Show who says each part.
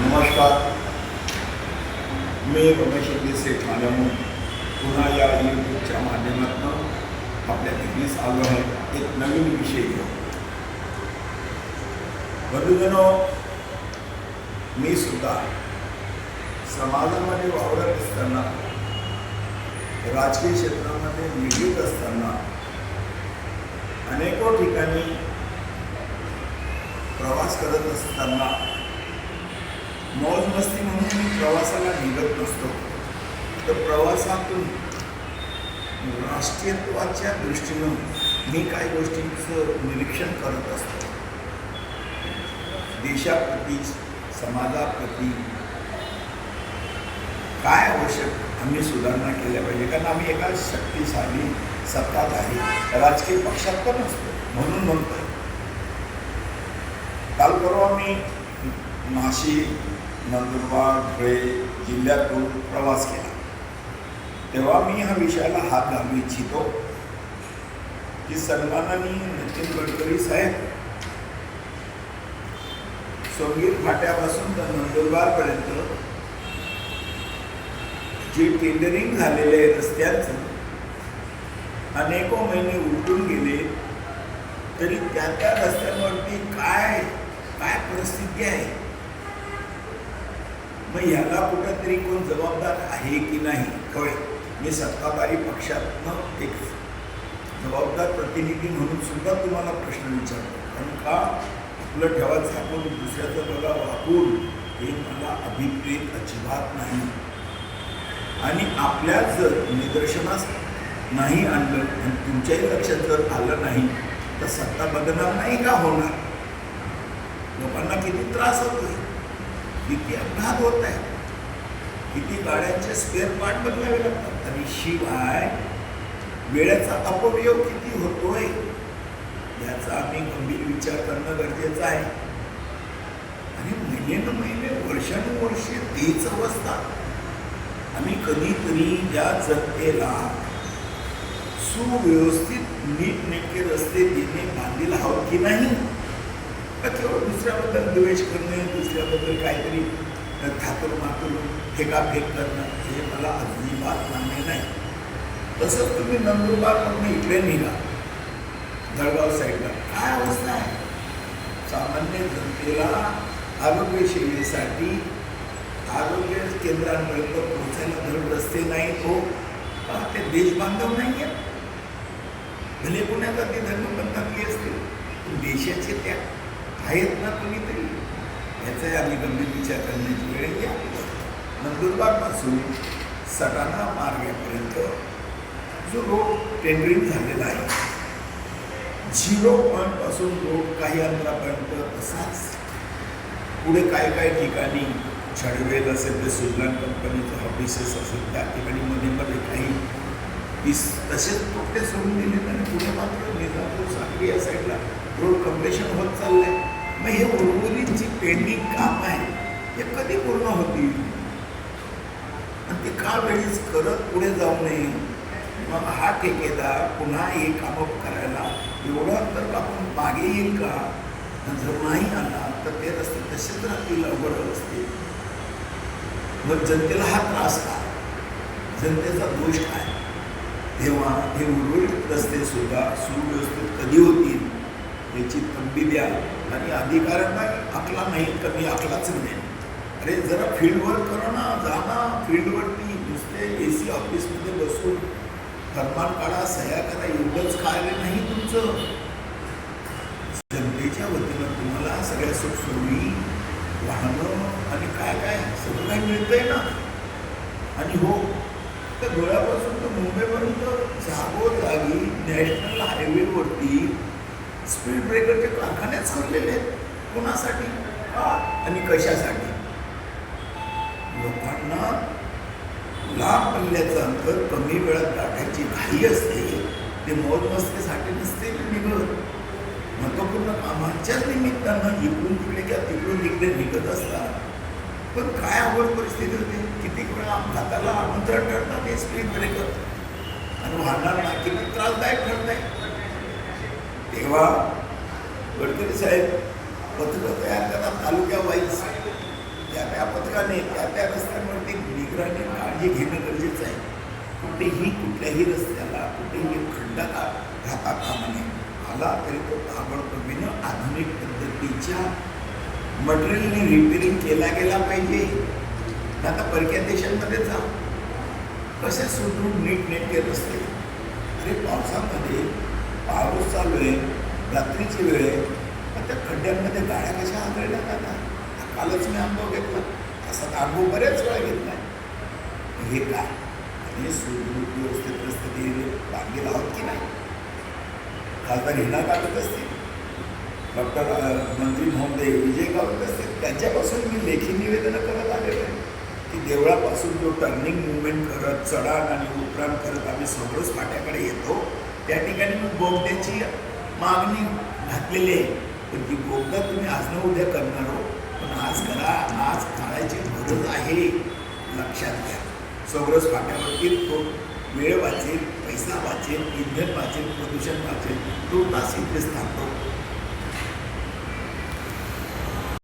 Speaker 1: नमस्कार. मी रमेश देसाई ठाण्याहून पुन्हा या यूट्यूबच्या माध्यमातून आपल्या दिल्लीस आलो आहे एक नवीन विषय घेऊन. बंधुजनो मी सुद्धा समाजामध्ये वावरत असताना राजकीय क्षेत्रामध्ये निगडीत असताना अनेको ठिकाणी प्रवास करत असताना मौज मस्ती म्हणून मी प्रवासाला निघत नसतो. तर प्रवासातून राष्ट्रीयत्वाच्या दृष्टीनं मी काही गोष्टींचं निरीक्षण करत असतो. देशाप्रती समाजाप्रती काय आवश्यक आम्ही सुधारणा केल्या पाहिजे? कारण आम्ही एका शक्तिशाली सत्ताधारी राजकीय पक्षात पण असतो. म्हणून म्हणतो काल परवा मी नाशिक नंदुरबार धुळे जिल्ह्यातून प्रवास केला. तेव्हा मी ह्या विषयाला हात घालू इच्छितो की सन्मानानी नितीन गडकरी साहेब सोंगीर फाट्यापासून तर नंदुरबारपर्यंत जे टेंडरिंग झालेले रस्त्यांचं अनेको महिने उलटून गेले तरी त्या त्या रस्त्यांवरती काय काय परिस्थिती आहे? मग याला कुठंतरी कोण जबाबदार आहे की नाही कळे मी सत्ताधारी पक्षातनं एक जबाबदार प्रतिनिधी म्हणून सुद्धा तुम्हाला प्रश्न विचारतो. कारण का? आपलं ठेवा झाकून दुसऱ्याचं बघा वाकून हे मला अभिप्रेत अजिबात नाही. आणि आपल्या जर निदर्शनास नाही आणलं आणि तुमच्याही लक्षात जर आलं नाही तर सत्ता बदलणार नाही का होणार? लोकांना किती त्रास होतोय? किती अपघात होत आहे किती गाड्यांचे स्पेअर पार्ट बदलावे लागतात. आणि शिवाय वेळेचा अपव्यय किती होतोय याचा आम्ही गंभीर विचार करणं गरजेचं आहे. आणि महिने महिने वर्षानुवर्षे तीच अवस्था. आम्ही कधीतरी या जनतेला सुव्यवस्थित नीटनेटके रस्ते देणे बांधील आहोत की नाही का केवळ दुसऱ्याबद्दल द्वेष करणं दुसऱ्याबद्दल काहीतरी थातूर मातूर फेकाफेक करणं हे मला अजिबात मान्य नाही. तसंच तुम्ही नंदुरबारमधून इकडे निघा. जळगाव साईडला. काय अवस्था आहे? सामान्य जनतेला आरोग्य सेवेसाठी आरोग्य केंद्रांपर्यंत पोहोचायला धड रस्ते नाही तो ते देशबांधव नाही आहेत भले पुण्याचा ते धर्मपंथातली असतील देशाचे त्या आहेत ना याचाही आम्ही गंभीर विचार करण्याची वेळ घ्या नंदुरबारपासून सटाणा मार्गापर्यंत जो रोड टेंडरिंग झालेला आहे झिरो पॉईंटपासून रोड काही अंतरापर्यंत तसाच पुढे काही काही ठिकाणी छडवेल असेल ते सुलगान कंपनीचं ऑफिसेस असेल त्या ठिकाणी मध्ये मध्ये काही तीस तसेच तोटे सोडून दिले आणि पुढे मात्र निजापूर सांगली या साईडला रोड कम्प्लेशन होत चाललंय. मग हे उर्वरित जी पेंडिंग काम आहे. हे कधी पूर्ण होतील? आणि ते का वेळीच करत पुढे जाऊ नये. मग हा ठेकेदार पुन्हा हे कामं करायला एवढा तर आपण मागे येईल का? जर नाही आला तर ते रस्ते तसेच राहतील अवघड असते मग जनतेला हा त्रास का? जनतेचा दोष काय? तेव्हा हे उर्वरित रस्ते सुद्धा सुव्यवस्थित कधी होतील? याची तंबी द्या आणि अधिकाऱ्यांना आकला नाही कमी आकलाच नाही. अरे जरा फील्डवर करा ना जा ना. फील्डवरती नुसते ए सी ऑफिसमध्ये बसून फरमान काढा सह्या करा एवढंच कार्य नाही तुमचं. जनतेच्या वतीनं तुम्हाला सगळ्या सुखसोयी वाहनं आणि काय काय सगळं काही मिळतंय ना. आणि हो तर धुळ्यापासून तर मुंबईपर्यंत जागोजागी नॅशनल हायवेवरती स्पीड ब्रेकरचे कारखानेच करलेले आहेत. कोणासाठी? का? आणि कशासाठी? लोकांना लांब पल्ल्याचं अंतर कमी वेळात गाठायची घाई असते. ते मौज मस्तीसाठी नसते निघत. महत्त्वपूर्ण कामांच्याच निमित्तानं इकडून तिकडे किंवा तिकडून इकडे निघत असतात. पण काय आवड परिस्थिती होते? कितीक वेळा अपघाताला आमंत्रण ठरतात हे स्पीड ब्रेकर. आणि वाहनांना किती त्रासदायक ठरतात तेव्हा गडकरी साहेब पत्रक तयार करतात तालुक्या वाईज. त्या त्या पथकाने त्या त्या रस्त्यांवरती निगराने काळजी घेणं गरजेचं आहे. कुठेही कुठल्याही रस्त्याला कुठेही खंडाला राहता कामा नये आला तरी तो ताबडतोबीनं आधुनिक पद्धतीच्या मटेरियलने रिपेरिंग केला गेला पाहिजे. आता परक्या देशांमध्ये जा. कसे सुदृढ नीट नेटके रस्ते? अरे पावसामध्ये पाऊस चालू आहे रात्रीची वेळ आहे. मग त्या खड्ड्यांमध्ये गाड्या कशा आदळल्या जातात? कालच मी अनुभव घेतला. असा तर अनुभव बऱ्याच वेळा घेतला हे काय? आणि सुदृढ व्यवस्थित रस्ते दिलेले बांधलेला आहोत की नाही? खासदार हिना काढत असतील. डॉक्टर मंत्री महोदय विजय काढत असतील. त्यांच्यापासून मी लेखी निवेदनं करत आलेलं आहे की देवळापासून जो टर्निंग मुवमेंट करत चढाण आणि उतराण करत आम्ही सगळंच फाट्याकडे येतो. त्या ठिकाणी मी बोगद्याची मागणी घातलेली आहे. पण ती बोगदा तुम्ही आज न उद्या करणार हो. पण आज करा आज काढायची गरज आहे. लक्षात घ्या. सौरस फाट्यावरती तो वेळ वाचेल पैसा वाचेल इंधन वाचेल प्रदूषण वाचेल तो तास इथेच थांबतो.